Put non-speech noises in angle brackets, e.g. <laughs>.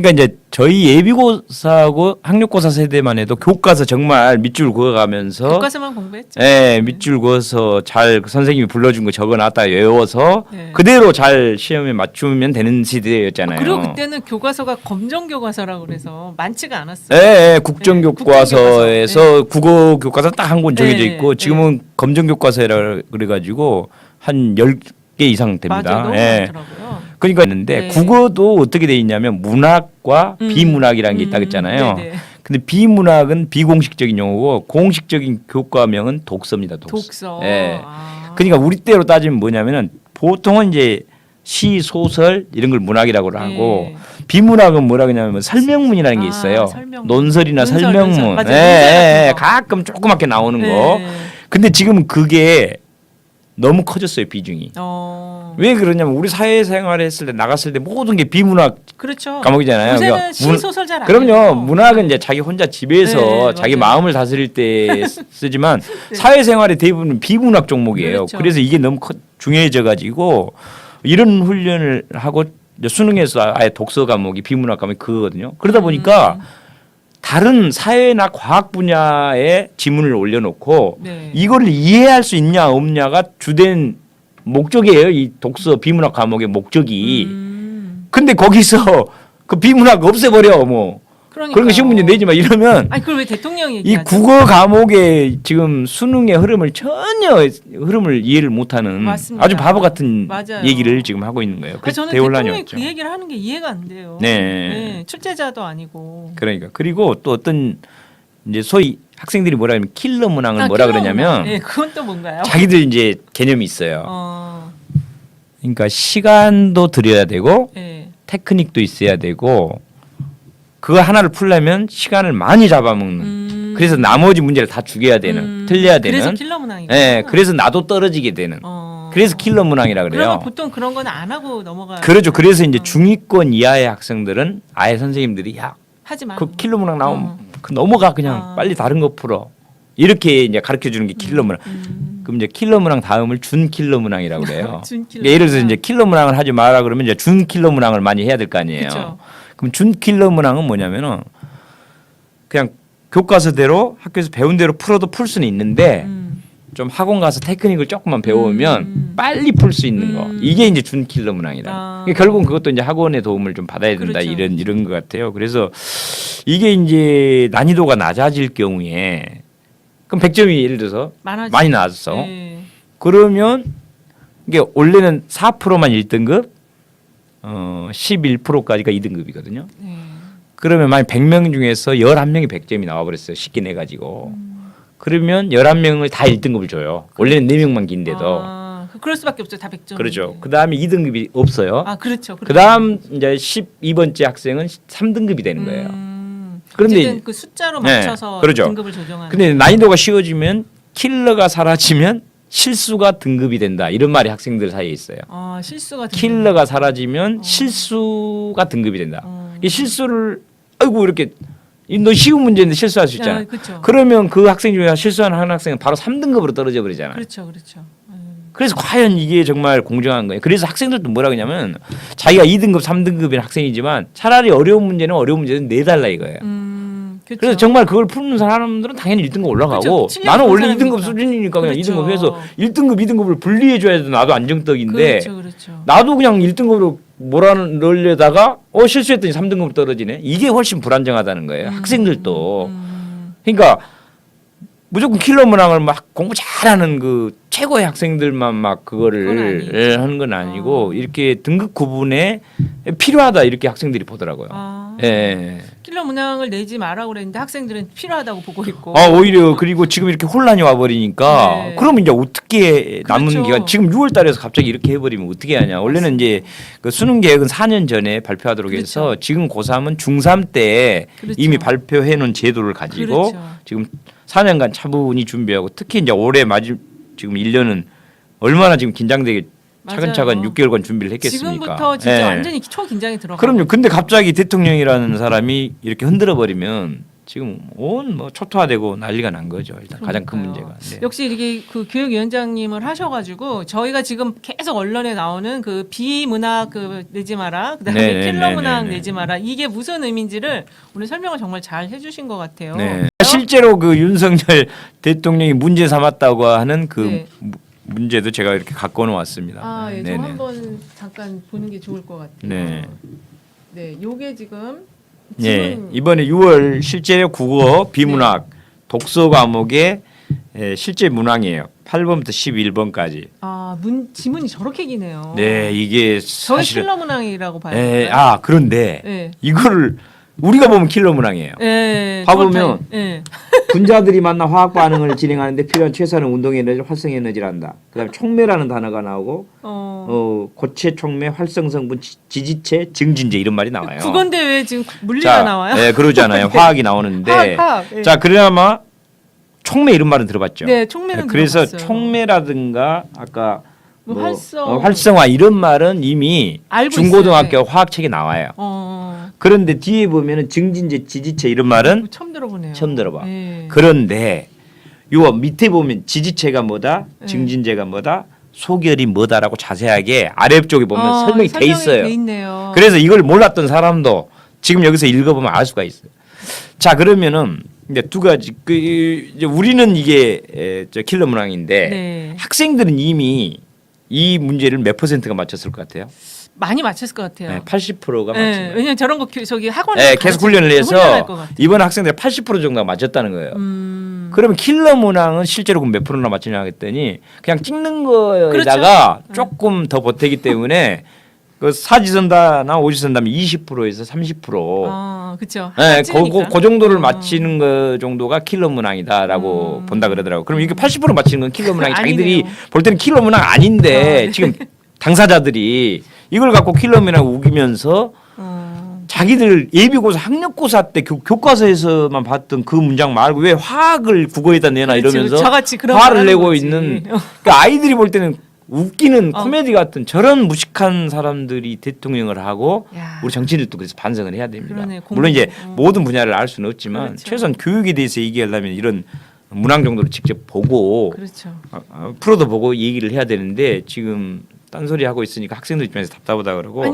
그러니까 이제 저희 예비고사하고 학력고사 세대만 해도 교과서 정말 밑줄 그어가면서 교과서만 공부했죠. 예, 밑줄 그어서 잘 선생님이 불러준 거 적어놨다 외워서 네. 그대로 잘 시험에 맞추면 되는 시대였잖아요. 그리고 그때는 교과서가 검정 교과서라고 그래서 많지가 않았어요. 예, 예, 네, 국정교과서에서 국어 교과서 딱 한 권 정해져 네, 있고 지금은 검정교과서라 그래가지고 한10 개 이상 됩니다. 맞아, 너무 예. 많더라고요. 그러니까 있는데 네. 국어도 어떻게 돼 있냐면 문학과 음. 비문학이라는 게 있다 음, 그랬잖아요. 네네. 근데 비문학은 비공식적인 용어고 공식적인 교과명은 독서입니다. 독서. 독서. 예. 아. 그러니까 우리 때로 따지면 뭐냐면은 보통은 이제 시 소설 이런 걸 문학이라고 하고 네. 비문학은 뭐라 그러냐면 설명문이라는 게 아, 있어요. 설명문. 논설이나 논설, 설명문. 논설. 맞아요. 예, 논설 같은 예, 예. 거. 가끔 조그맣게 나오는 거. 네. 근데 지금은 그게 너무 커졌어요 비중이. 어. 왜 그러냐면 우리 사회생활 했을 때 나갔을 때 모든 게 비문학 그렇죠. 과목이잖아요. 요새는 그러니까 시 문- 소설 잘안 그럼요. 문학은 이제 자기 혼자 집에서 네, 자기 맞아요. 마음을 다스릴 때 <laughs> 쓰지만 네. 사회생활의 대부분은 비문학 종목이에요. 그렇죠. 그래서 이게 너무 커- 중요해져 가지고 이런 훈련을 하고 수능에서 아예 독서 과목이 비문학 과목이 그거거든요. 그러다 보니까 음. 다른 사회나 과학 분야에 지문을 올려놓고 네. 이거를 이해할 수 있냐 없냐가 주된 목적이에요. 이 독서 비문학 과목의 목적이. 음. 근데 거기서 그 비문학 없애버려 뭐 그러니까 그런 거 시험 문제 내지 마 이러면 아니 그걸 왜 대통령이 이 얘기하죠? 국어 과목의 지금 수능의 흐름을 전혀 흐름을 이해를 못하는 맞습니다. 아주 바보 같은 맞아요. 얘기를 지금 하고 있는 거예요. 아, 그래서 저는 대혼란이 대통령이. 그 얘기를 하는 게 이해가 안 돼요. 네. 출제자도 아니고. 그러니까 그리고 또 어떤 이제 소위 학생들이 뭐라 하면 킬러 문항을 아, 뭐라 그러냐면. 네, 그건 또 뭔가요? 자기들 이제 개념이 있어요. 어, 그러니까 시간도 들여야 되고 네. 테크닉도 있어야 되고 그거 하나를 풀려면 시간을 많이 잡아먹는. 음. 그래서 나머지 문제를 다 죽여야 되는, 음. 틀려야 되는. 그래서 킬러 문항이고. 예, 그래서 나도 떨어지게 되는. 어. 그래서 킬러 문항이라 그러면 그래요. 보통 그런 건 안 하고 넘어가. 그렇죠. 그래서 이제 어. 중위권 이하의 학생들은 아예 선생님들이 야, 하지 마. 그 킬러 문항 나오면 어. 그 넘어가 그냥 어. 빨리 다른 거 풀어. 이렇게 이제 가르쳐 주는 게 킬러 문항. 음. 그럼 이제 킬러 문항 다음을 준 킬러 문항이라고 <laughs> 그래요. 준 킬러 그러니까 예를 들어서. 이제 킬러 문항을 하지 마라 그러면 이제 준 킬러 문항을 많이 해야 될 거 아니에요. 그쵸. 그럼 준 킬러 문항은 뭐냐면은 그냥 교과서대로 학교에서 배운 대로 풀어도 풀 수는 있는데 음. 좀 학원 가서 테크닉을 조금만 배우면 음. 빨리 풀 수 있는 거 음. 이게 이제 준 킬러 문항이다. 아. 그러니까 결국은 그것도 이제 학원의 도움을 좀 받아야 된다 그렇죠. 이런 이런 것 같아요. 그래서 이게 이제 난이도가 낮아질 경우에 그럼 100점이 예를 들어서 많아지. 많이 나왔어. 네. 그러면 이게 원래는 4%만 1등급 어 11%까지가 2등급이거든요. 네. 그러면 만약 100명 중에서 11명이 100점이 나와 버렸어요. 쉽게 내 가지고. 그러면 11명을 다 1등급을 줘요. 원래는 4명만 긴데도. 아, 그- 그럴 수밖에 없죠. 다 100점. 그렇죠. 그 다음에 2등급이 없어요. 아, 그렇죠. 그렇죠. 그 다음 이제 12번째 학생은 3등급이 되는 거예요. 음. 그런데 어쨌든 그 숫자로 네, 맞춰서 그렇죠. 등급을 조정하는. 근데 난이도가 쉬워지면 킬러가 사라지면 실수가 등급이 된다. 이런 말이 학생들 사이에 있어요. 아, 실수가 등급. 킬러가 사라지면 어. 실수가 등급이 된다. 어. 이 실수를 아이고 이렇게 이너 쉬운 문제인데 실수할 수 있잖아. 아, 그렇죠. 그러면 그 학생 중에 실수하는 한 학생은 바로 3등급으로 떨어져 버리잖아. 그렇죠. 그렇죠. 음. 그래서 과연 이게 정말 공정한 거예요. 그래서 학생들도 뭐라 그러냐면 자기가 2등급, 3등급인 학생이지만 차라리 어려운 문제는 어려운 문제는 내달라 이거예요. 음. 그렇죠. 그래서 정말 그걸 푸는 사람들은 당연히 1등급 올라가고 그렇죠. 나는 원래 2등급 사람이니까. 수준이니까 그냥 그렇죠. 2등급 해서 1등급, 2등급을 분리해 줘야 돼. 나도 안정적인데 그렇죠. 그렇죠. 나도 그냥 1등급으로 몰아넣으려다가 어 실수했더니 3등급 떨어지네. 이게 훨씬 불안정하다는 거예요. 음. 학생들도. 음. 그러니까 무조건 킬러 문항을 막 공부 잘하는 그 최고의 학생들만 막 그거를. 예, 하는 건 아니고 어. 이렇게 등급 구분에 필요하다 이렇게 학생들이 보더라고요. 아. 예. 킬러 문항을 내지 마라 그랬는데 학생들은 필요하다고 보고 있고. 아 오히려 그리고 지금 이렇게 혼란이 와버리니까 네. 그러면 이제 어떻게 남은 그렇죠. 기간 지금 6월달에서 갑자기 이렇게 해버리면 어떻게 하냐 원래는 이제 그 수능 계획은 4년 전에 발표하도록 해서 그렇죠. 지금 고3은 중3 때 그렇죠. 이미 발표해 놓은 제도를 가지고 그렇죠. 지금 4년간 차분히 준비하고 특히 이제 올해 마지 지금 1년은 얼마나 지금 긴장되게 차근차근 맞아요. 6개월간 준비를 했겠습니까? 지금부터 진짜 예. 완전히 초긴장이 들어가. 그럼요. 근데 갑자기 대통령이라는 사람이 이렇게 흔들어 버리면 지금 온 뭐 초토화되고 난리가 난 거죠. 일단 가장 큰 그러니까요. 문제가. 네. 역시 이렇게 그 교육위원장님을 하셔가지고 저희가 지금 계속 언론에 나오는 그 비문학 그 내지 마라 그다음에 네, 네, 킬러 네, 네, 네. 내지 마라 이게 무슨 의미인지를 오늘 설명을 정말 잘 해주신 것 같아요. 네. 실제로 그 윤석열 <laughs> 대통령이 문제 삼았다고 하는 그 네. 무- 문제도 제가 이렇게 갖고 왔습니다. 아, 예, 좀 네네. 한번 잠깐 보는 게 좋을 것 같아요. 네. 네, 요게 지금 예, 지문 이번에 6월 실제 국어 비문학 독서 과목의 예, 실제 문항이에요. 8번부터 11번까지. 아, 문 지문이 저렇게 기네요. 네, 이게 저희 사실은 킬러 문항이라고 봐요. 예, 아 그런데 네. 이거를 우리가 보면 킬러 문항이에요. 예. 봐 보면 예. 분자들이 만나 화학 반응을 진행하는데 필요한 최소한의 운동 에너지, 활성 에너지를 한다. 그다음에 촉매라는 단어가 나오고 어. 어, 고체 촉매, 활성 성분, 지- 지지체, 증진제 이런 말이 나와요. 국어인데 왜 지금 물리가 자, 나와요? 네, 그러잖아요. <laughs> 화학이 나오는데 화학, 화학, 예. 자, 그나마 촉매 이런 말은 들어봤죠. 네, 촉매는 그래서 들어봤어요. 촉매라든가 아까 뭐 뭐, 활성. 어, 활성화 이런 말은 이미 알고 중고등학교 있어요. 화학책에 나와요. 어. 그런데 뒤에 보면은 증진제, 지지체 이런 말은 처음 들어보네요. 처음 들어봐. 예. 그런데 요 밑에 보면 지지체가 뭐다, 네. 증진제가 뭐다, 소결이 뭐다라고 자세하게 아래쪽에 보면 어, 설명이 돼 있어요. 돼 있네요. 그래서 이걸 몰랐던 사람도 지금 여기서 읽어보면 알 수가 있어요. 자 그러면은 이제 두 가지 그 이제 우리는 이게 에, 저 킬러 문항인데 네. 학생들은 이미 이 문제를 몇 퍼센트가 맞췄을 것 같아요? 많이 맞췄을 것 같아요. 네, 80%가 네, 맞춘 거예요. 왜냐면 저런 거 교- 저기 학원에 네, 계속 훈련을 해서. 이번 학생들 80% 정도가 맞췄다는 거예요. 음. 그러면 킬러 문항은 실제로 그럼 몇 프로나 맞추냐 했더니 그냥 찍는 거에다가 그렇죠. 조금 더 보태기 때문에 그 사지선다나 오지선다면 20%에서 30%. 아, 그렇죠. 네, 그, 그, 그 정도를 어. 맞히는 거 정도가 킬러 문항이다라고 음. 본다 그러더라고요. 그럼 이게 80% 맞히는 건 킬러 문항이 자기들이. 볼 때는 킬러 문항 아닌데 아, 네. 지금 당사자들이 이걸 갖고 킬러 문항 우기면서 어. 자기들 예비고사 학력고사 때 교, 교과서에서만 봤던 그 문장 말고 왜 화학을 국어에다 내나 그렇지, 이러면서 저같이 그런 화를 내고 거지. 있는 어. 그러니까 아이들이 볼 때는 웃기는 어. 코미디 같은 저런 무식한 사람들이 대통령을 하고 야. 우리 정치인들도 그래서 반성을 해야 됩니다. 그러네. 물론 이제 어. 모든 분야를 알 수는 없지만 그렇죠. 최소한 교육에 대해서 얘기하려면 이런 문항 정도를 직접 보고 그렇죠. 어, 어, 프로도 보고 얘기를 해야 되는데 지금 딴소리 하고 있으니까 학생들 입장에서 답답하다 그러고